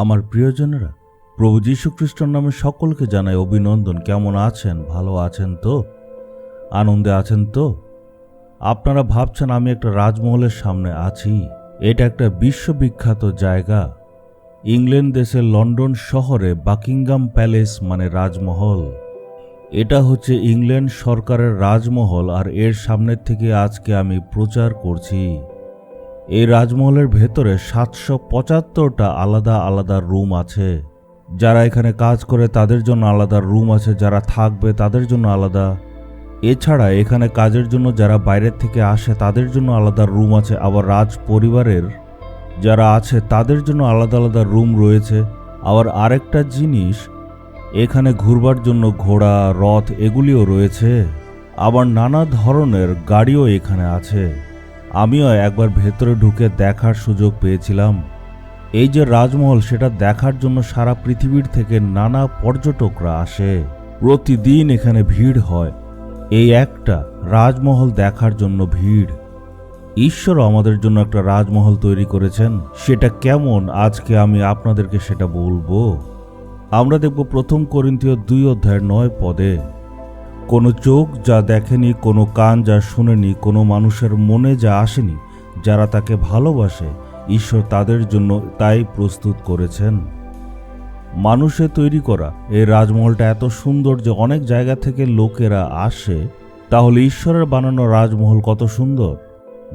আমার প্রিয়জনেরা, প্রভু যীশু খ্রিস্টর নামে সকলকে জানাই অভিনন্দন। কেমন আছেন? ভালো আছেন তো? আনন্দে আছেন তো? আপনারা ভাবছেন আমি একটা রাজমহলের সামনে আছি। এটা একটা বিশ্ববিখ্যাত জায়গা। ইংল্যান্ড দেশের লন্ডন শহরে বাকিংগাম প্যালেস মানে রাজমহল। এটা হচ্ছে ইংল্যান্ড সরকারের রাজমহল আর এর সামনের থেকে আজকে আমি প্রচার করছি। এই রাজমহলের ভেতরে সাতশো পঁচাত্তরটা আলাদা আলাদা রুম আছে। যারা এখানে কাজ করে তাদের জন্য আলাদা রুম আছে, যারা থাকবে তাদের জন্য আলাদা। এছাড়া এখানে কাজের জন্য যারা বাইরের থেকে আসে তাদের জন্য আলাদা রুম আছে। আবার রাজ পরিবারের যারা আছে তাদের জন্য আলাদা আলাদা রুম রয়েছে। আবার আরেকটা জিনিস, এখানে ঘুরবার জন্য ঘোড়া, রথ এগুলিও রয়েছে। আবার নানা ধরনের গাড়িও এখানে আছে। আমিও একবার ভেতরে ঢুকে দেখার সুযোগ পেয়েছিলাম। এই যে রাজমহল, সেটা দেখার জন্য সারা পৃথিবীর থেকে নানা পর্যটকরা আসে। প্রতিদিন এখানে ভিড় হয়। এই একটা রাজমহল দেখার জন্য ভিড়। ঈশ্বর আমাদের জন্য একটা রাজমহল তৈরি করেছেন। সেটা কেমন, আজকে আমি আপনাদেরকে সেটা বলব। আমরা দেখব প্রথম করিন্থীয় দুই অধ্যায়ের নয় পদে। কোনো চোখ যা দেখেনি, কোনো কান যা শুনেনি, কোনো মানুষের মনে যা আসেনি, যারা তাকে ভালোবাসে, ঈশ্বর তাদের জন্য তাই প্রস্তুত করেছেন। মানুষে তৈরি করা, এই রাজমহলটা এত সুন্দর যে অনেক জায়গা থেকে লোকেরা আসে, তাহলে ঈশ্বরের বানানো রাজমহল কত সুন্দর।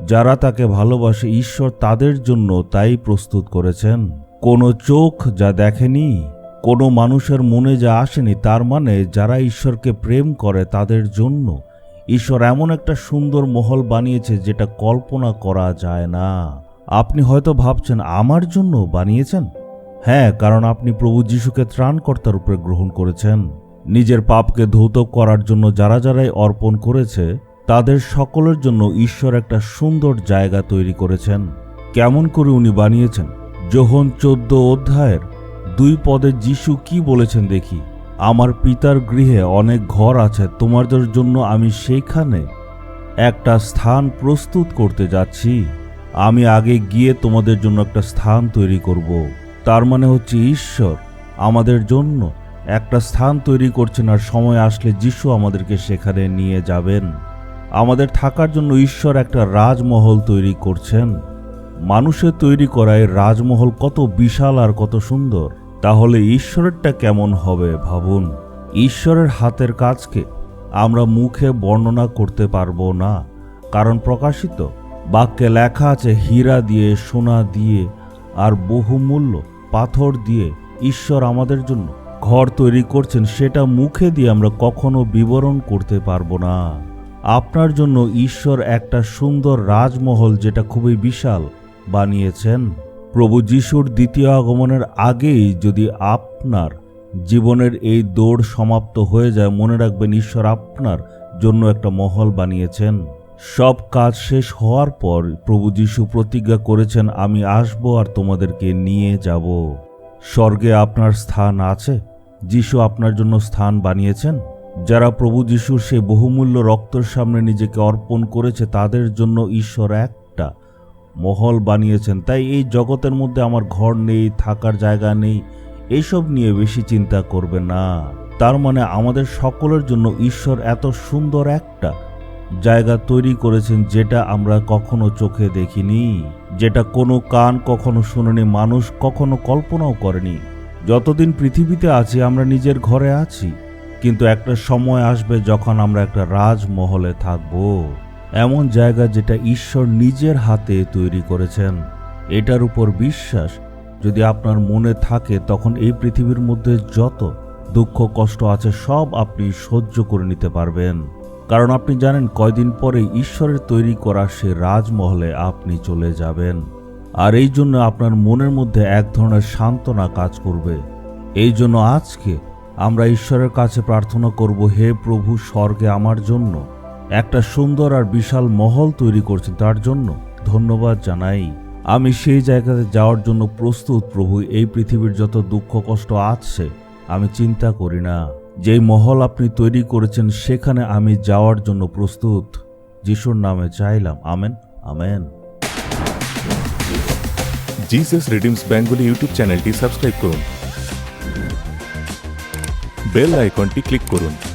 যারা তাকে ভালোবাসে, ঈশ্বর তাদের জন্য তাই প্রস্তুত করেছেন। কোনো চোখ যা দেখেনি কোনো মানুষের মনে যা আসেনি, তার মানে যারা ঈশ্বরকে প্রেম করে তাদের জন্য, ঈশ্বর এমন একটা সুন্দর মহল বানিয়েছে যেটা কল্পনা করা যায় না। আপনি হয়তো ভাবছেন, আমার জন্য বানিয়েছেন? হ্যাঁ কারণ আপনি প্রভু যিশুকে ত্রাণকর্তার উপরে গ্রহণ করেছেন। নিজের পাপকে ধৌত করার জন্য যারা যারাই অর্পণ করেছে, তাদের সকলের জন্য ঈশ্বর একটা সুন্দর জায়গা তৈরি করেছেন। কেমন করে উনি বানিয়েছেন? যোহন চোদ্দ অধ্যায়ের দুই পদে যিশু কি বলেছেন দেখি? আমার পিতার গৃহে অনেক ঘর আছে, তোমাদের জন্য আমি সেইখানে একটা স্থান প্রস্তুত করতে যাচ্ছি। আমি আগে গিয়ে তোমাদের জন্য একটা স্থান তৈরি করব। তার মানে হচ্ছে ঈশ্বর আমাদের জন্য একটা স্থান তৈরি করছেন আর সময় আসলে যিশু আমাদেরকে সেখানে নিয়ে যাবেন। আমাদের থাকার জন্য ঈশ্বর একটা রাজমহল তৈরি করছেন। মানুষের তৈরি করা এই রাজমহল কত বিশাল আর কত সুন্দর। তাহলে ঈশ্বরেরটা কেমন হবে ভাবুন? ঈশ্বরের হাতের কাজকে আমরা মুখে বর্ণনা করতে পারব না। কারণ প্রকাশিত বাক্যে লেখা আছে, হীরা দিয়ে, সোনা দিয়ে আর বহুমূল্য পাথর দিয়ে ঈশ্বর আমাদের জন্য ঘর তৈরি করছেন। সেটা মুখে দিয়ে আমরা কখনো বিবরণ করতে পারব না। আপনার জন্য ঈশ্বর একটা সুন্দর রাজমহল যেটা খুবই বিশাল বানিয়েছেন। প্রভু যিশুর দ্বিতীয় আগমনের আগেই যদি আপনার জীবনের এই দৌড় সমাপ্ত হয়ে যায়, মনে রাখবেন ঈশ্বর আপনার জন্য একটা মহল বানিয়েছেন। সব কাজ শেষ হওয়ার পর প্রভু যিশু প্রতিজ্ঞা করেছেন, আমি আসব আর তোমাদেরকে নিয়ে যাব। স্বর্গে আপনার স্থান আছে। যিশু আপনার জন্য স্থান বানিয়েছেন। যারা প্রভু যিশুর সে বহুমূল্য রক্তের সামনে নিজেকে অর্পণ করেছে, তাদের জন্য ঈশ্বর একটা মহল বানিয়েছেন। তাই এই জগতের মধ্যে আমার ঘর নেই, থাকার জায়গা নেই এইসব নিয়ে বেশি চিন্তা করবে না। তার মানে আমাদের সকলের জন্য ঈশ্বর এত সুন্দর একটা জায়গা তৈরি করেছেন যেটা আমরা কখনো চোখে দেখিনি, যেটা কোনো কান কখনো শুনেনি, মানুষ কখনো কল্পনাও করেনি। যতদিন পৃথিবীতে আছি, আমরা নিজের ঘরে আছি, কিন্তু একটা সময় আসবে যখন আমরা একটা রাজমহলে থাকব। এমন জায়গা যেটা ঈশ্বর নিজের হাতে তৈরি করেছেন। এটার উপর বিশ্বাস যদি আপনার মনে থাকে, তখন এই পৃথিবীর মধ্যে যত দুঃখ, কষ্ট আছে, সব আপনি সহ্য করে নিতে পারবেন। কারণ আপনি জানেন, কয়দিন পরে ঈশ্বরের তৈরি করা সে রাজমহলে আপনি চলে যাবেন। আর এই জন্য আপনার মনের মধ্যে এক ধরনের সান্ত্বনা কাজ করবে। এই জন্য আজকে আমরা ঈশ্বরের কাছে প্রার্থনা করব, হে প্রভু, স্বর্গে আমার জন্য একটা সুন্দর আর বিশাল মহল তৈরি করছেন তার জন্য ধন্যবাদ জানাই। আমি সেই জায়গাতে যাওয়ার জন্য প্রস্তুত, প্রভু। এই পৃথিবীর যত দুঃখ কষ্ট আছে, আমি চিন্তা করি না। যেই মহল আপনি তৈরি করেছেন, সেখানে আমি যাওয়ার জন্য প্রস্তুত। যিশুর নামে চাইলাম। Amen. Amen. Jesus Redeems Bengali YouTube চ্যানেলটি সাবস্ক্রাইব করুন। বেল আইকনটি ক্লিক করুন।